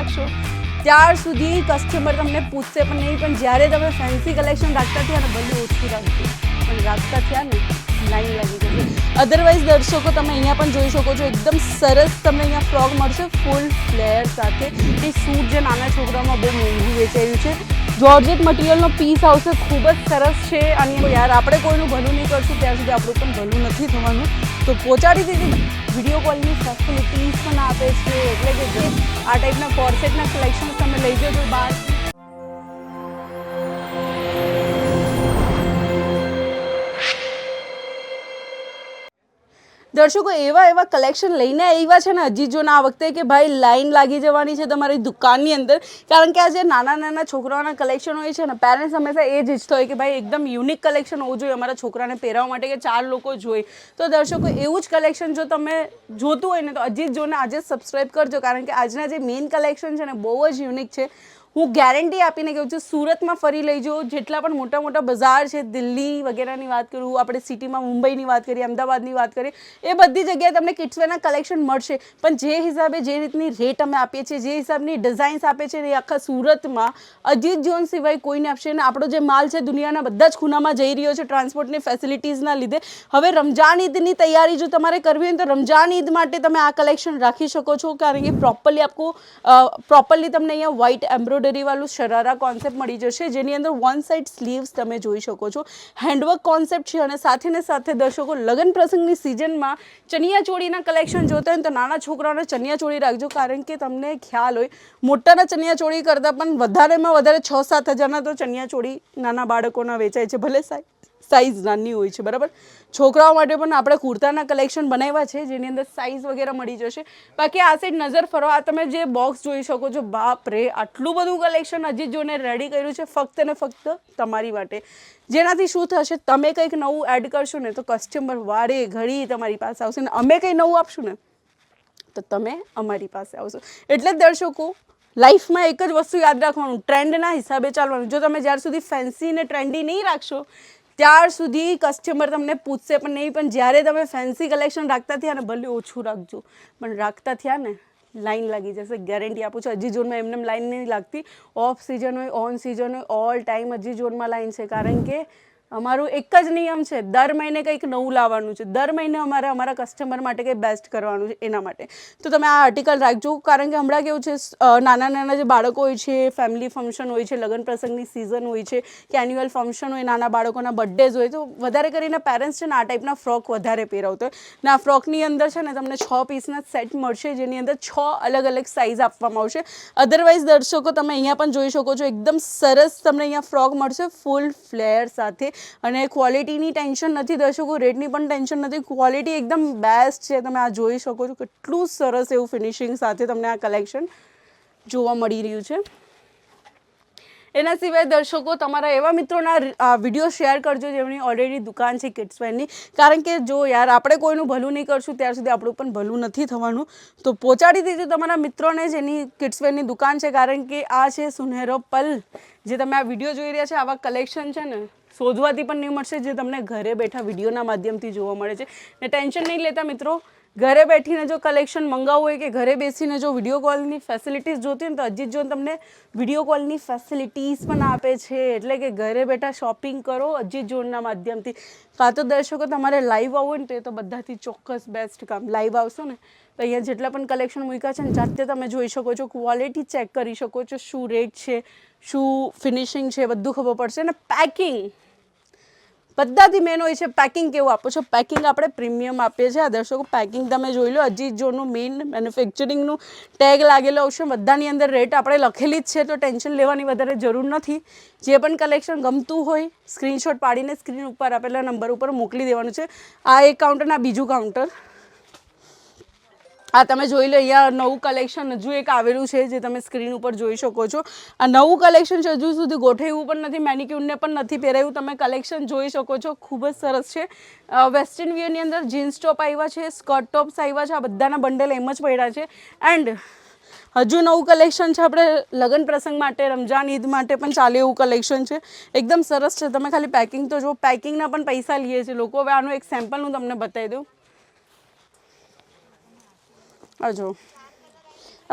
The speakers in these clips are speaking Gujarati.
રાખશો? ત્યાર સુધી કસ્ટમર તમને પૂછશે પણ નહીં, પણ જ્યારે તમે ફેન્સી કલેક્શન રાખતા થયા ને બધું ઓછું રાખજો, પણ રાખતા થયા ને લાઈન લાગી જશે. અધરવાઇઝ દર્શકો, તમે અહીંયા પણ જોઈ શકો છો, એકદમ સરસ તમને અહીંયા ફ્રોક મળશે ફૂલ ફ્લેર સાથે. એ સૂટ જે નાના છોકરાઓમાં બહુ મોંઘું વેચાયું છે. જોર્જેટ મટીરિયલનો પીસ આવશે ખૂબ જ સરસ છે. અને યાર આપણે કોઈનું ભલું નહીં કરશું, ત્યાં સુધી આપણું પણ ભલું નથી થવાનું. તો પહોંચાડી દીધી વીડિયો કોલની ફેસિલિટીઝ પણ આપે છે. એટલે કે જે આ ટાઈપના કોર્સેટના કલેક્શન તમે લઈ જજો બહાર દર્શકો, એવા એવા કલેક્શન લઈને આવ્યા છે ને હજી જો ના આ વખતે કે ભાઈ લાઈન લાગી જવાની છે તમારી દુકાનની અંદર. કારણ કે આ જે નાના નાના છોકરાઓના કલેક્શન હોય છે ને પેરેન્ટ્સ હંમેશા એ જ ઈચ્છતો હોય કે ભાઈ એકદમ યુનિક કલેક્શન હોવું જોઈએ અમારા છોકરાને પહેરવા માટે કે ચાર લોકો જોઈ તો દર્શકો, એવું જ કલેક્શન જો તમે જોતું હોય ને, તો જ જોને આજે સબસ્ક્રાઈબ કરજો. કારણ કે આજના જે મેઇન કલેક્શન છે ને, બહુ જ યુનિક છે. હું ગેરંટી આપીને કહું છું, સુરતમાં ફરી લઈ જુઓ જેટલા પણ મોટા મોટા બજાર છે, દિલ્હી વગેરેની વાત કરું, આપણે સિટીમાં મુંબઈની વાત કરીએ, અમદાવાદની વાત કરીએ, એ બધી જગ્યાએ તમને કિડ્સવેરના કલેક્શન મળશે. પણ જે હિસાબે જે રીતની રેટ અમે આપીએ છીએ, જે હિસાબની ડિઝાઇન્સ આપે છે એ આખા સુરતમાં, અજીત જોન સિવાય કોઈને આપશે ને, આપણો જે માલ છે દુનિયાના બધા જ ખૂણામાં જઈ રહ્યો છે ટ્રાન્સપોર્ટની ફેસિલિટીઝના લીધે. હવે રમજાન ઈદની તૈયારી જો તમારે કરવી હોય તો રમજાન ઈદ માટે તમે આ કલેક્શન રાખી શકો છો. કારણ કે પ્રોપરલી આપકો પ્રોપરલી તમને અહીંયા વ્હાઇટ એમ્બ્રોઇડરી વાળું શરારા કોન્સેપ્ટ મળી જશે, જેની અંદર વન સાઇડ સ્લીવ્સ તમે જોઈ શકો છો. હેન્ડવર્ક કોન્સેપ્ટ છે અને સાથે ને સાથે દર્શકો લગ્ન પ્રસંગની સિઝનમાં ચણિયાચોળીના કલેક્શન જોતા હોય તો નાના છોકરાઓને ચણિયાચોળી રાખજો, કારણ કે તમને ખ્યાલ હોય, મોટાના ચણિયાચોળી કરતાં પણ વધારેમાં વધારે છ સાત હજારના તો ચણિયાચોળી નાના બાળકોના વેચાય છે, ભલે સાહેબ. સાઇઝ નાની હોય છે, બરાબર? છોકરાઓ માટે પણ આપણે કુર્તાના કલેક્શન બનાવ્યા છે, જેની અંદર સાઇઝ વગેરે મળી જશે. બાકી આ સાઈડ નજર ફરો આ તમે જે બોક્સ જોઈ શકો છો, બાપ રે, આટલું બધું કલેક્શન હજી જોને રેડી કર્યું છે, ફક્ત ને ફક્ત તમારી માટે. જેનાથી શું થશે, તમે કંઈક નવું એડ કરશો ને, તો કસ્ટમર વારે ઘડી તમારી પાસે આવશે ને, અમે કંઈ નવું આપશું ને, તો તમે અમારી પાસે આવશો. એટલે દર્શકો લાઈફમાં એક જ વસ્તુ યાદ રાખવાનું ટ્રેન્ડના હિસાબે ચાલવાનું. જો તમે જ્યાર સુધી ફેન્સી ને ટ્રેન્ડી નહીં રાખશો ત્યાર સુધી કસ્ટમર તમને પૂછશે પણ નહીં, પણ જ્યારે તમે ફેન્સી કલેક્શન રાખતા થયા ને, ભલે ઓછું રાખજો, પણ રાખતા થયા ને લાઈન લાગી જશે ગેરંટી આપું છું. હજી ઝોનમાં એમને લાઈન નહીં લાગતી. ઓફ સિઝન હોય ઓન સિઝન હોય ઓલ ટાઈમ હજી ઝોનમાં લાઈન છે. કારણ કે અમારું એક જ નિયમ છે, દર મહિને કંઈક નવું લાવવાનું છે. દર મહિને અમારે અમારા કસ્ટમર માટે કંઈ બેસ્ટ કરવાનું છે, એના માટે. તો તમે આ આર્ટિકલ રાખજો, કારણ કે હમણાં કેવું છે નાના નાના જે બાળકો હોય છે ફેમિલી ફંક્શન હોય છે, લગ્ન પ્રસંગની સિઝન હોય છે, કે એન્યુઅલ ફંક્શન હોય, નાના બાળકોના બર્થડેઝ હોય, તો વધારે કરીને પેરેન્ટ્સ છે ને આ ટાઈપના ફ્રોક વધારે પહેરાવતો હોય. ને આ ફ્રોકની અંદર છે ને તમને છ પીસના સેટ મળશે, જેની અંદર છ અલગ અલગ સાઇઝ આપવામાં આવશે. અધરવાઇઝ દર્શકો, તમે અહીંયા પણ જોઈ શકો છો, એકદમ સરસ તમને અહીંયા ફ્રોક મળશે ફૂલ ફ્લેર સાથે. અને ક્વોલિટીની ટેન્શન નથી, દર્શકો રેટની પણ ટેન્શન નથી. ક્વોલિટી એકદમ બેસ્ટ છે. તમે આ જોઈ શકો છો. કેટલું સરસ એવું ફિનિશિંગ સાથે તમને આ કલેક્શન જોવા મળી રહ્યું છે. એના સિવાય દર્શકો તમારા એવા મિત્રોના વીડિયો શેર કરજો જેમની ઓલરેડી દુકાન છે કિડ્સવેરની કારણ કે જો યાર, આપણે કોઈનું ભલું નહીં કરશું, ત્યાર સુધી આપણું પણ ભલું નથી થવાનું. તો પહોંચાડી દીધું તમારા મિત્રોને જેની કિડ્સવેરની દુકાન છે, કારણ કે આ છે સુનહેરો પલ. જે તમે આ વીડિયો જોઈ રહ્યા છે, આવા કલેક્શન છે ને, શોધવાથી પણ નહીં મળશે, જે તમને ઘરે બેઠા વિડીયોના માધ્યમથી જોવા મળે છે. ને ટેન્શન નહીં લેતા મિત્રો ઘરે બેઠીને જો કલેક્શન મંગાવવું હોય કે ઘરે બેસીને જો વીડિયો કોલની ફેસિલિટીઝ જોતી હોય ને તો અજીત જોન તમને વીડિયો કોલની ફેસિલિટીઝ પણ આપે છે. એટલે કે ઘરે બેઠા શોપિંગ કરો અજીત જોનના માધ્યમથી. કાં તો દર્શકો તમારે લાઈવ આવવું ને એ તો બધાથી ચોક્કસ બેસ્ટ કામ. લાઈવ આવશો ને તો અહીંયા જેટલા પણ કલેક્શન મૂક્યા છે ને જાતે તમે જોઈ શકો છો ક્વોલિટી ચેક કરી શકો છો શું રેટ છે, શું ફિનિશિંગ છે બધું ખબર પડશે અને પેકિંગ બધાથી મેન હોય છે પેકિંગ કેવું આપો છો? પેકિંગ આપણે પ્રીમિયમ આપીએ છીએ. આ દર્શકો પેકિંગ તમે જોઈ લો હજી જોનું મેઇન મેન્યુફેક્ચરિંગનું ટેગ લાગેલો આવશે બધાની અંદર રેટ આપણે લખેલી જ છે, તો ટેન્શન લેવાની વધારે જરૂર નથી. જે પણ કલેક્શન ગમતું હોય સ્ક્રીનશોટ પાડીને સ્ક્રીન ઉપર આપેલા નંબર ઉપર મોકલી દેવાનું છે. આ એક કાઉન્ટર આ બીજું કાઉન્ટર આ તમે જોઈ લો, અહીંયા નવું કલેક્શન હજુ એક આવેલું છે જે તમે સ્ક્રીન ઉપર જોઈ શકો છો. આ નવું કલેક્શન છે, હજુ સુધી ગોઠવ્યું પણ નથી મેનિક્યુરને પણ નથી પહેરાયું તમે કલેક્શન જોઈ શકો છો, ખૂબ જ સરસ છે. વેસ્ટર્ન વિયરની અંદર જીન્સ ટોપ આવ્યા છે સ્કર્ટ ટોપ્સ આવ્યા છે, આ બધાના બંડલ એમ જ પડ્યા છે. એન્ડ હજુ નવું કલેક્શન છે, આપણે લગ્ન પ્રસંગ માટે રમજાન ઈદ માટે પણ ચાલે એવું કલેક્શન છે. એકદમ સરસ છે, તમે ખાલી પેકિંગ તો જો પેકિંગના પણ પૈસા લઈએ છે લોકો હવે આનું એક સેમ્પલ હું તમને બતાવી દઉં. આ જો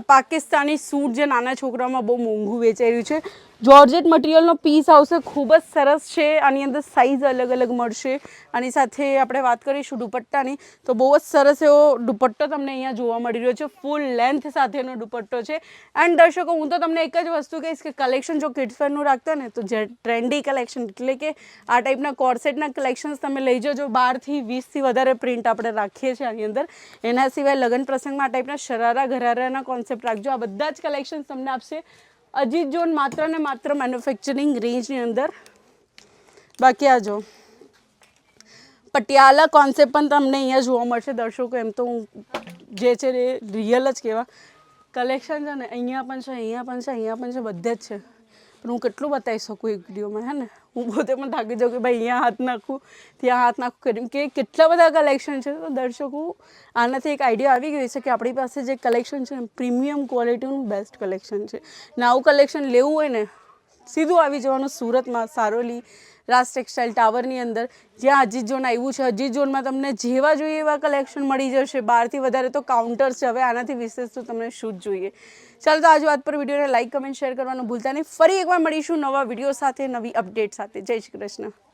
પાકિસ્તાની સૂટ જે નાના છોકરામાં બહુ મોંઘું વેચાઈ રહ્યું છે જોર્જેટ મટીરિયલનો પીસ આવશે, ખૂબ જ સરસ છે, આની અંદર સાઇઝ અલગ અલગ મળશે. આની સાથે આપણે વાત કરીશું દુપટ્ટાની, તો બહુ જ સરસ એવો દુપટ્ટો તમને અહીંયા જોવા મળી રહ્યો છે ફૂલ લેન્થ સાથેનો દુપટ્ટો છે. એન્ડ દર્શકો, હું તો તમને એક જ વસ્તુ કહીશ કે કલેક્શન જો કિડ્સવેરનું રાખતા ને, તો જે ટ્રેન્ડી કલેક્શન એટલે કે આ ટાઈપના કોર્સેટના કલેક્શન્સ તમે લઈ જજો બારથી વીસથી વધારે પ્રિન્ટ આપણે રાખીએ છીએ આની અંદર. એના સિવાય લગ્ન પ્રસંગમાં આ ટાઈપના શરારા, ઘરારાના કોન્સેપ્ટ રાખજો. આ બધા જ કલેક્શન્સ તમને આપશે. અજીત જોન માત્ર ને માત્ર મેન્યુફેક્ચરિંગ રેન્જની અંદર. બાકી આ જો. પટિયાલા કોન્સેપ્ટ પણ તમને અહીંયા જોવા મળશે દર્શકો, એમ તો હું જે છે એ રિયલ જ કહેવા. કલેક્શન છે ને અહીંયા પણ છે, અહીંયા પણ છે, અહીંયા પણ છે, બધે જ છે. પણ હું કેટલું બતાવી શકું એક વિડીયોમાં, હે ને? હું પોતે પણ થાકી જાઉં કે ભાઈ અહીંયા હાથ નાખું, ત્યાં હાથ નાખું કરીને કે કેટલા બધા કલેક્શન છે તો દર્શકો આનાથી એક આઈડિયા આવી ગયો છે કે આપણી પાસે જે કલેક્શન છે પ્રીમિયમ ક્વોલિટીનું બેસ્ટ કલેક્શન છે. ને આવું કલેક્શન લેવું હોય ને, સીધું આવી જવાનું સુરતમાં, સારોલી રાજ ટેક્સટાઇલ ટાવરની અંદર, જ્યાં અજીત ઝોન આવ્યું છે. અજીત ઝોનમાં તમને જેવા જોઈએ એવા કલેક્શન મળી જશે. બારથી વધારે તો કાઉન્ટર્સ છે. હવે આનાથી વિશેષ તો તમને શું જ જોઈએ. ચાલો તો આજ વાત પર વિડીયોને લાઇક કમેન્ટ શેર કરવાનું ભૂલતા નહીં. ફરી એકવાર મળીશું નવા વીડિયો સાથે, નવી અપડેટ સાથે. જય શ્રી કૃષ્ણ.